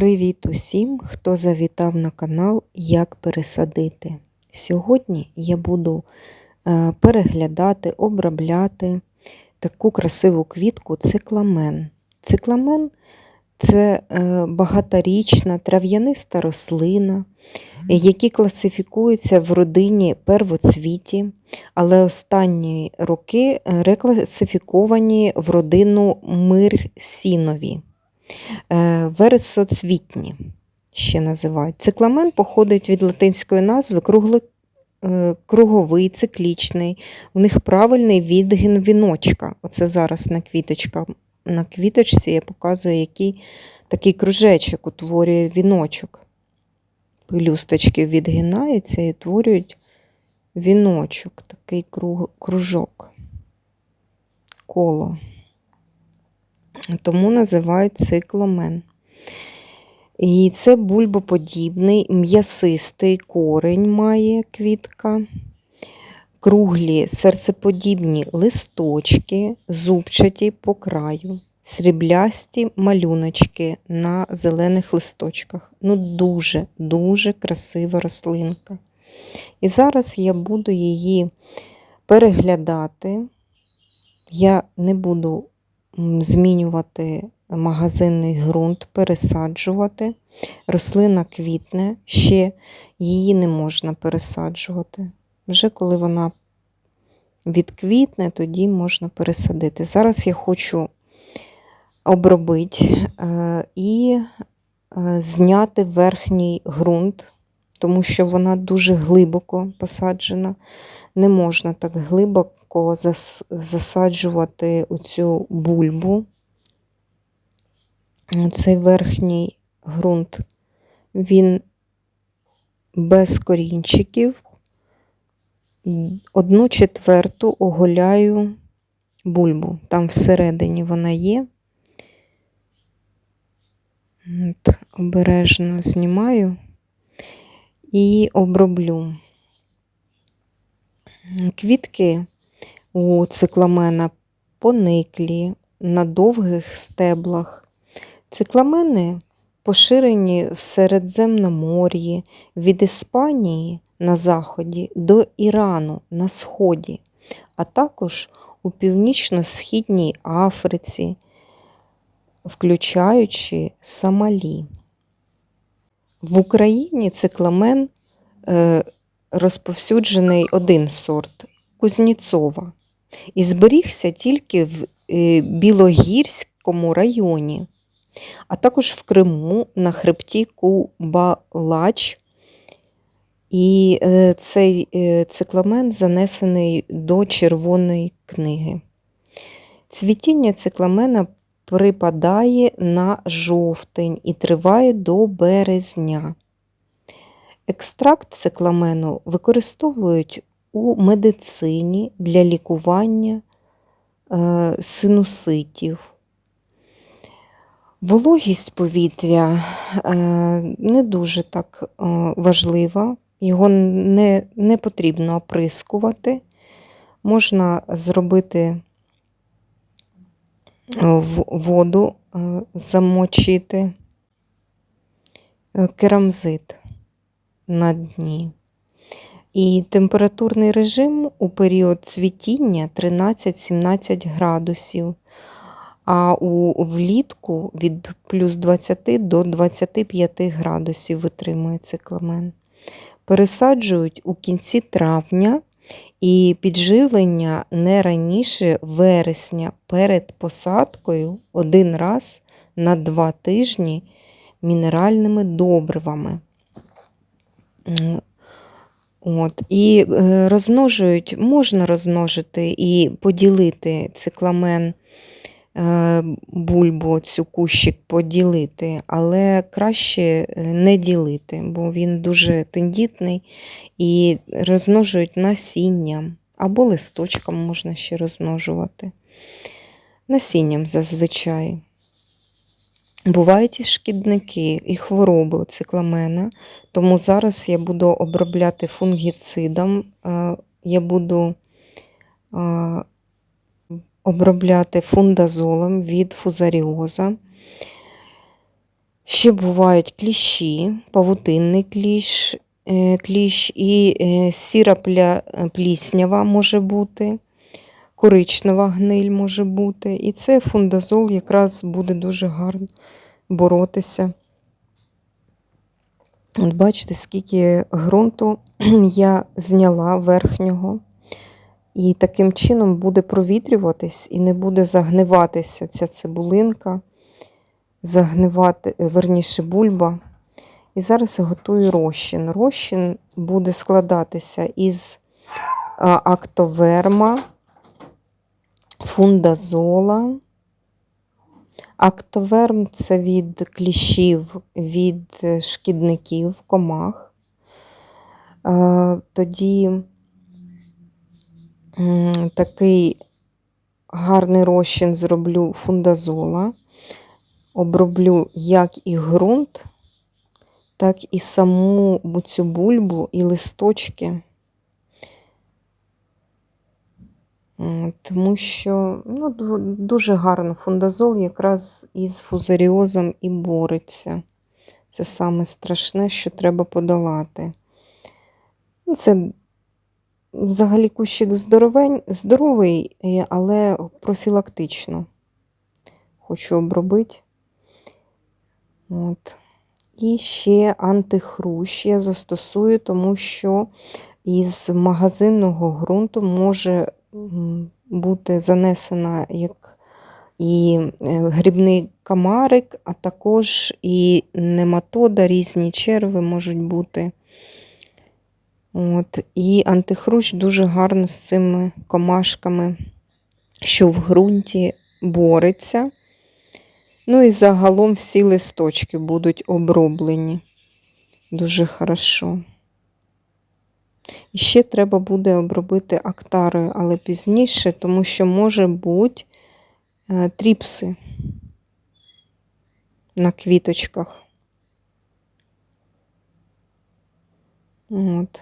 Привіт усім, хто завітав на канал Як пересадити. Сьогодні я буду е, переглядати, обробляти таку красиву квітку цикламен. Цикламен це е, багаторічна трав'яниста рослина, які класифікуються в родині первоцвіті, але останні роки е, рекласифіковані в родину мирсінові. Е, Вересоцвітні ще називають. Цикламен походить від латинської назви кругло, е, круговий, циклічний. У них правильний відгін віночка. Оце зараз на квіточка. На квіточці я показую, який такий кружечок утворює віночок. Пелюсточки відгинаються і утворюють віночок, такий круг, кружок, коло тому називають цикломен. І це бульбоподібний, м'ясистий корень має квітка, круглі серцеподібні листочки, зубчаті по краю, сріблясті малюночки на зелених листочках. Ну, дуже-дуже красива рослинка. І зараз я буду її переглядати. Я не буду змінювати магазинний ґрунт, пересаджувати. Рослина квітне, ще її не можна пересаджувати. Вже коли вона відквітне, тоді можна пересадити. Зараз я хочу обробити е, і е, зняти верхній ґрунт, тому що вона дуже глибоко посаджена. Не можна так глибоко засаджувати оцю бульбу. Цей верхній ґрунт, він без корінчиків. Одну четверту оголяю бульбу. Там всередині вона є. Обережно знімаю і оброблю. Квітки у цикламена пониклі на довгих стеблах. Цикламени поширені в Середземномор'ї, від Іспанії на заході до Ірану на сході, а також у Північно-Східній Африці, включаючи Сомалі. В Україні цикламен е, розповсюджений один сорт Кузніцова. І зберігся тільки в е, Білогірському районі, а також в Криму на хребті Кубалач. І е, цей е, цикламен занесений до Червоної книги. Цвітіння цикламена припадає на жовтень і триває до березня. Екстракт цикламену використовують у медицині для лікування е, синуситів. Вологість повітря е, не дуже так е, важлива, його не, не потрібно оприскувати. Можна зробити в воду, замочити керамзит на дні. І температурний режим у період цвітіння 13-17 градусів, а у влітку від плюс 20 до 25 градусів витримує цикламен. Пересаджують у кінці травня і підживлення не раніше вересня перед посадкою один раз на два тижні мінеральними добривами. От. І е, розмножують, можна розмножити і поділити цикламен, е, бульбу, цю кущик поділити, але краще е, не ділити, бо він дуже тендітний і розмножують насінням або листочком можна ще розмножувати. Насінням зазвичай. Бувають і шкідники, і хвороби у цикламена, тому зараз я буду обробляти фунгіцидом, е, я буду е, обробляти фундазолом від фузаріоза, Ще бувають кліщі, павутинний кліщ, е, кліщ і сіра пліснява може бути, коричнева гниль може бути. І це фундазол якраз буде дуже гарно боротися. От бачите, скільки ґрунту я зняла верхнього. І таким чином буде провітрюватись і не буде загниватися ця цибулинка, загнивати, е, верніше, бульба. І зараз готую розчин. Розчин буде складатися із актоверма, фундазола. Актоверм це від кліщів, від е, шкідників, комах. Тоді такий гарний розчин зроблю фундазола. Оброблю як і ґрунт, так і саму цю бульбу і листочки. Тому що ну, дуже гарно фундазол якраз із фузаріозом і бореться. Це саме страшне, що треба подолати. Ну, Це взагалі кущик здоровень, здоровий, е, але профілактично хочу обробити. От. І ще антихрущ я застосую, тому що із магазинного ґрунту може бути занесена як і е, грибний камарик, а також і нематода, різні черви можуть бути. От. І антихрущ дуже гарно з цими комашками, що в ґрунті бореться. Ну і загалом всі листочки будуть оброблені. Дуже хорошо. І ще треба буде обробити актарою, але пізніше, тому що може бути е, тріпси на квіточках. От.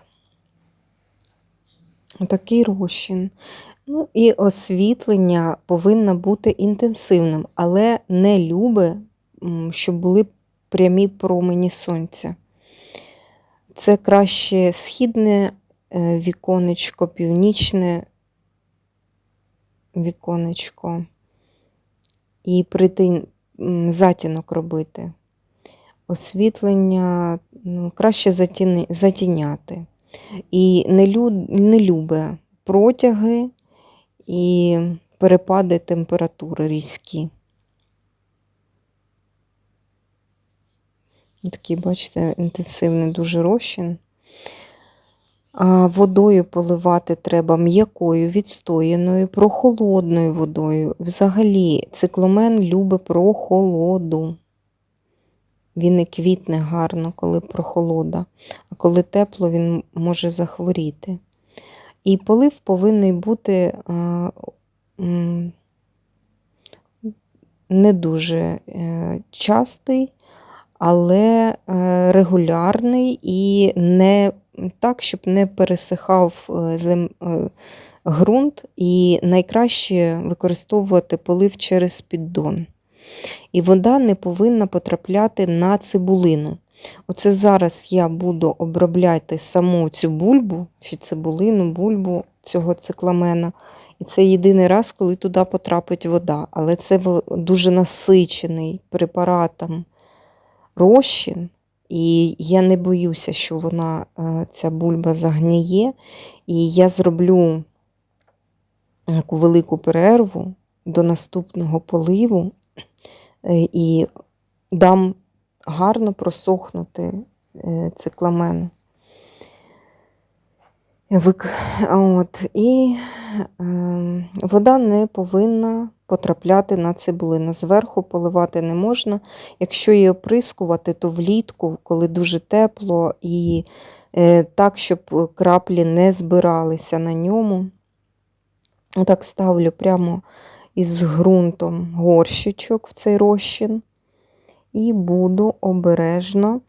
Отакий розчин. Ну і освітлення повинно бути інтенсивним, але не любе, щоб були прямі промені сонця. Це краще східне е, віконечко, північне віконечко. І прийти затінок робити. Освітлення ну, краще затіни- затіняти. І не, лю, не любе протяги і перепади температури різкі. Такий, бачите, інтенсивний дуже розчин. Водою поливати треба м'якою, відстояною, прохолодною водою. Взагалі, цикломен любить прохолоду. Він і квітне гарно, коли прохолода, а коли тепло, він може захворіти. І полив повинен бути не дуже е, частий, але е, регулярний і не так, щоб не пересихав е, зем, е, ґрунт, і найкраще використовувати полив через піддон. І вода не повинна потрапляти на цибулину. Оце зараз я буду обробляти саму цю бульбу, чи цибулину, бульбу цього цикламена. І це єдиний раз, коли туди потрапить вода. Але це дуже насичений препаратом розчин. І я не боюся, що вона, е, ця бульба загніє. І я зроблю таку велику перерву до наступного поливу е, і дам гарно просохнути е, цикламен. От, і е, вода не повинна потрапляти на цибулину. Зверху поливати не можна. Якщо її оприскувати, то влітку, коли дуже тепло, і е, так, щоб краплі не збиралися на ньому. Отак ставлю прямо із ґрунтом горщичок в цей розчин. І буду обережно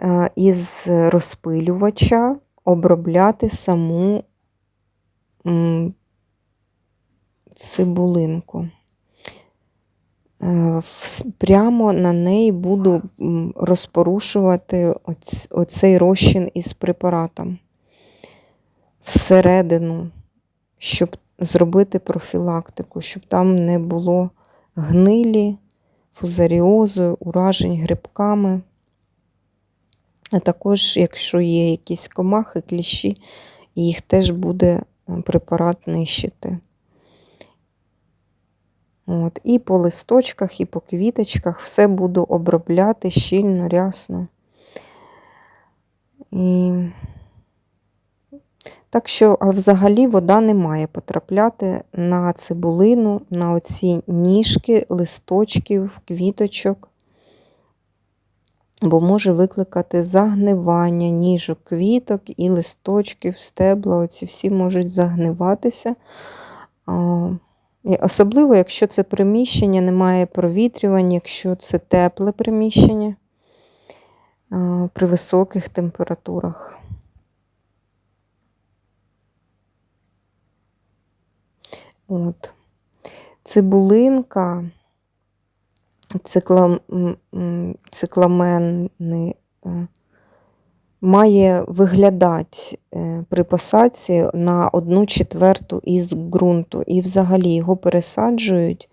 е, із розпилювача обробляти саму цибулинку. е, прямо на неї буду розпорушувати оцей розчин із препаратом всередину, щоб зробити профілактику, щоб там не було гнилі, фузаріозу, уражень грибками. А також, якщо є якісь комахи, кліщі, їх теж буде препарат нищити. От. І по листочках, і по квіточках все буду обробляти щільно, рясно. І... Так що, взагалі вода не має потрапляти на цибулину, на оці ніжки листочків, квіточок, бо може викликати загнивання ніжок квіток і листочків, стебла. Оці всі можуть загниватися. Особливо, якщо це приміщення, немає провітрювання, якщо це тепле приміщення при високих температурах. От. Цибулинка, цикла, м, м, цикламенний, має виглядати е, при посадці на одну четверту із ґрунту. І взагалі його пересаджують.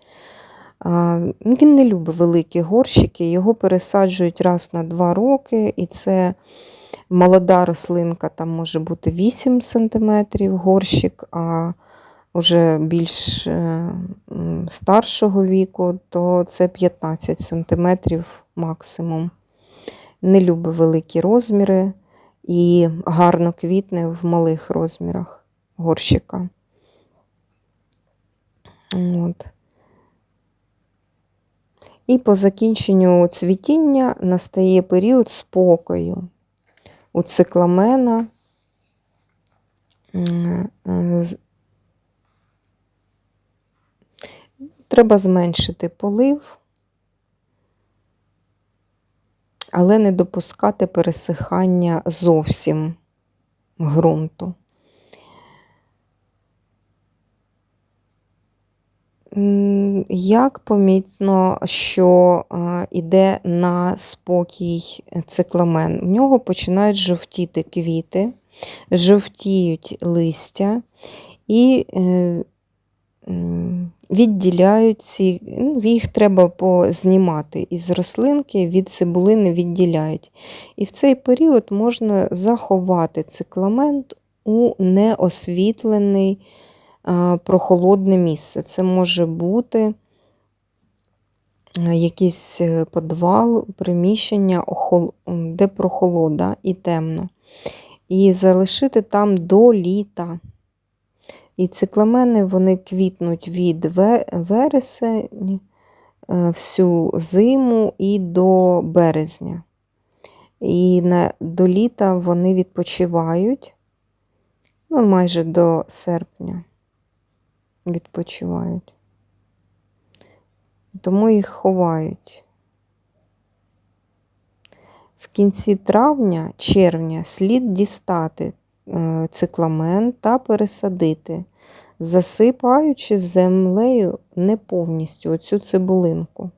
Він не любить великі горщики, його пересаджують раз на два роки, і це молода рослинка, там може бути 8 см горщик, а вже більш е, старшого віку, то це 15 см максимум. Не любить великі розміри і гарно квітне в малих розмірах горщика. От. І по закінченню цвітіння настає період спокою у цикламена. Е, Треба зменшити полив, але не допускати пересихання зовсім ґрунту. Як помітно, що е, іде на спокій цикламен? В нього починають жовтіти квіти, жовтіють листя і е, відділяють ці, ну, їх треба познімати із рослинки, від цибулини відділяють. І в цей період можна заховати цикламент у неосвітлений прохолодне місце. Це може бути е, якийсь е, подвал, приміщення, де прохолода і темно. І залишити там до літа. І цикламени вони квітнуть від ве- вересня е, всю зиму і до березня. І на, до літа вони відпочивають, ну, майже до серпня відпочивають. Тому їх ховають. В кінці травня, червня слід дістати цикламен та пересадити, засипаючи землею не повністю оцю цибулинку.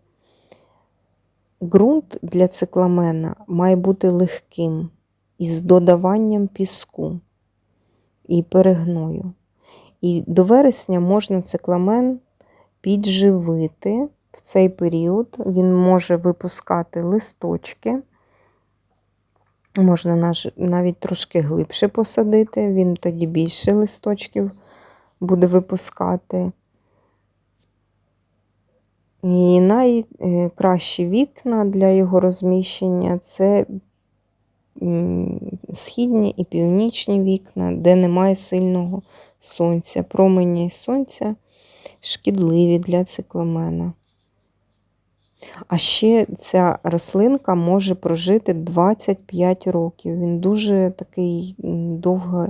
Ґрунт для цикламена має бути легким із додаванням піску і перегною. І до вересня можна цикламен підживити в цей період. Він може випускати листочки. Можна навіть трошки глибше посадити, він тоді більше листочків буде випускати. І найкращі вікна для його розміщення це східні і північні вікна, де немає сильного сонця. Промені сонця шкідливі для цикламена. А ще ця рослинка може прожити 25 років. Він дуже такий довго,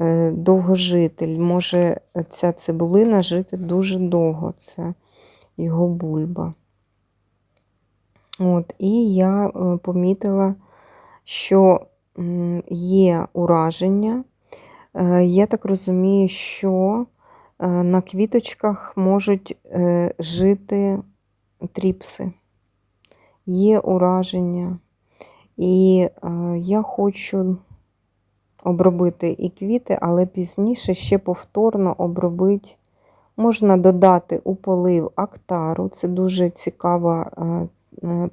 е, довгожитель. Може ця цибулина жити дуже довго. Це його бульба. От, і я е, помітила, що є ураження. Е, Я так розумію, що на квіточках можуть жити тріпси, є ураження. І е, я хочу обробити і квіти, але пізніше ще повторно обробити. Можна додати у полив актару, це дуже цікавий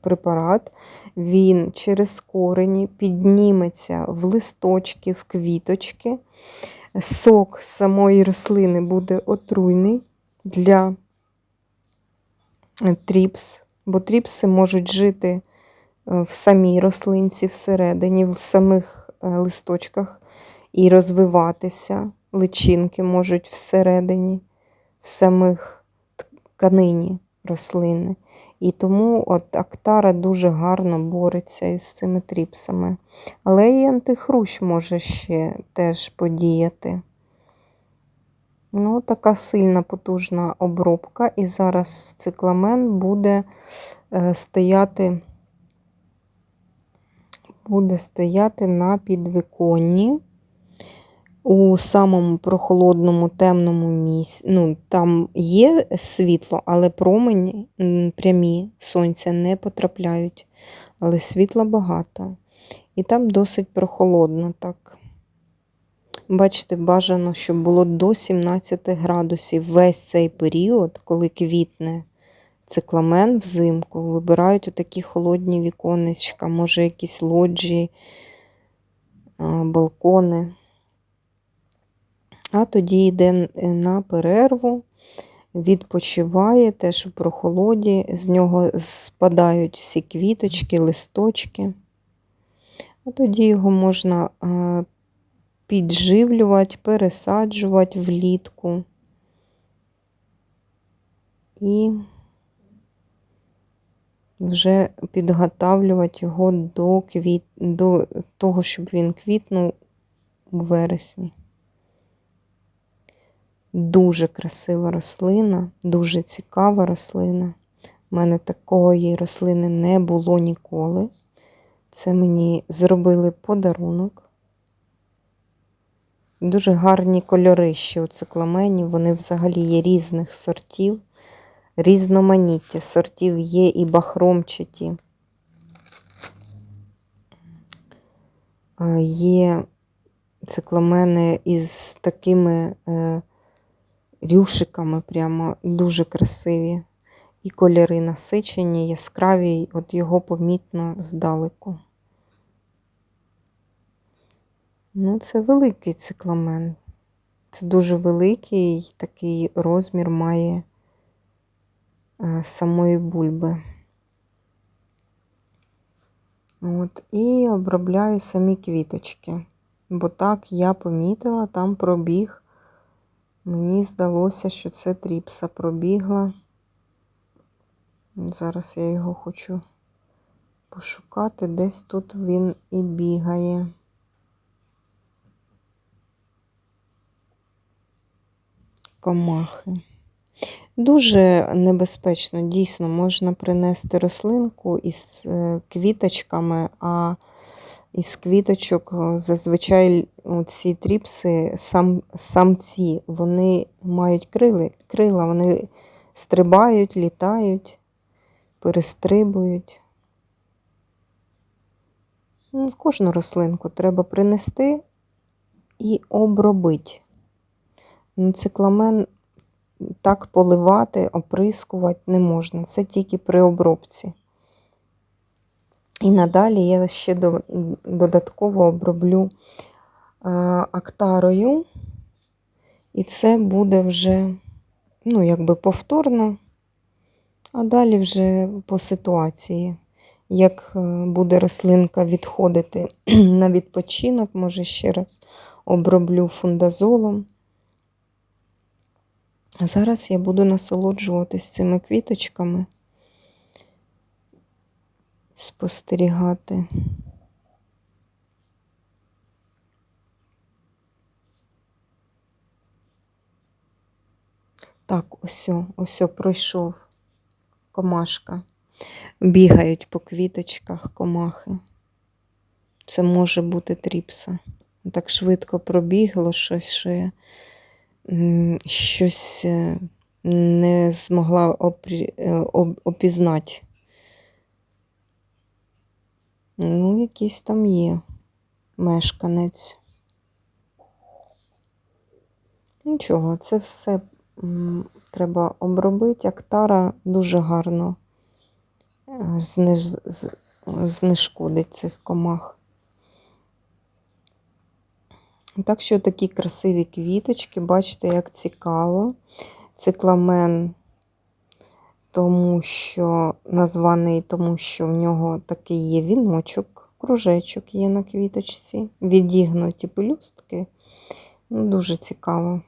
препарат. Він через корені підніметься в листочки, в квіточки. Сок самої рослини буде отруйний для тріпс, бо тріпси можуть жити е, в самій рослинці всередині, в самих е, листочках і розвиватися. Личинки можуть всередині, в самих тканині рослини. І тому от Актара дуже гарно бореться із цими тріпсами. Але і антихрущ може ще теж подіяти. Ну, Така сильна, потужна обробка. І зараз цикламен буде е, стояти, буде стояти на підвиконні у самому прохолодному, темному місці. Ну, Там є світло, але промені прямі сонця не потрапляють. Але світла багато. І там досить прохолодно так. Бачите, бажано, щоб було до 17 градусів весь цей період, коли квітне цикламен взимку, вибирають отакі холодні віконечка, може якісь лоджії, балкони. А тоді йде на перерву, відпочиває теж у прохолоді, з нього спадають всі квіточки, листочки. А тоді його можна підживлювати, пересаджувати влітку. І вже підготавлювати його до, квіт... до того, щоб він квітнув у вересні. Дуже красива рослина, дуже цікава рослина. У мене такої рослини не було ніколи. Це мені зробили подарунок. Дуже гарні кольори ще у цикламені, вони взагалі є різних сортів, різноманіття сортів є і бахромчаті. Є цикламени із такими е, рюшиками, прямо дуже красиві. І кольори насичені, яскраві, от його помітно здалеку. Ну, це великий цикламен. Це дуже великий такий розмір має е, самої бульби. От, І обробляю самі квіточки, бо так я помітила, там пробіг Мені здалося, що це тріпса пробігла. Зараз я його хочу пошукати, десь тут він і бігає. Комахи. Дуже небезпечно, дійсно, можна принести рослинку із е, квіточками, а із квіточок зазвичай ці тріпси, сам, самці, вони мають крили, крила, вони стрибають, літають, перестрибують. Ну, кожну рослинку треба принести і обробити. Ну, Цикламен так поливати, оприскувати не можна. Це тільки при обробці. І надалі я ще додатково оброблю е, актарою, і це буде вже, ну, якби повторно, а далі вже по ситуації. Як е, буде рослинка відходити на відпочинок, може ще раз оброблю фундазолом. А зараз я буду насолоджуватись цими квіточками спостерігати. Так, ось, ось пройшов комашка. Бігають по квіточках комахи. Це може бути тріпса. Так швидко пробігло щось, що я щось е, не змогла опрі- е, опізнати. Ну, якийсь там є мешканець. Нічого, це все треба обробити. Актара дуже гарно е, знешкодить цих комах. Так що такі красиві квіточки, бачите, як цікаво. Цикламен, тому що названий, тому що в нього такий є віночок, кружечок є на квіточці, відігнуті пелюстки. Ну, дуже цікаво.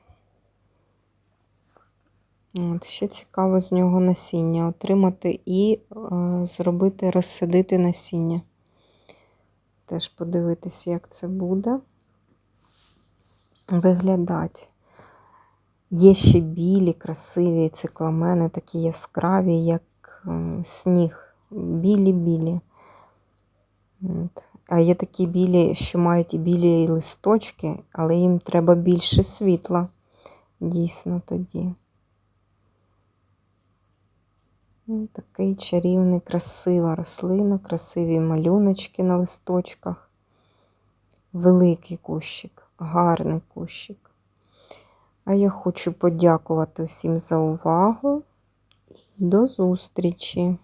От, ще цікаво з нього насіння отримати і е, зробити, розсадити насіння. Теж подивитися, як це буде виглядати. Є ще білі, красиві цикламени, такі яскраві, як е, сніг. Білі-білі. А є такі білі, що мають і білі листочки, але їм треба більше світла. Дійсно тоді. Такий чарівний, красива рослина, красиві малюночки на листочках. Великий кущик, гарний кущик. А я хочу подякувати всім за увагу і до зустрічі!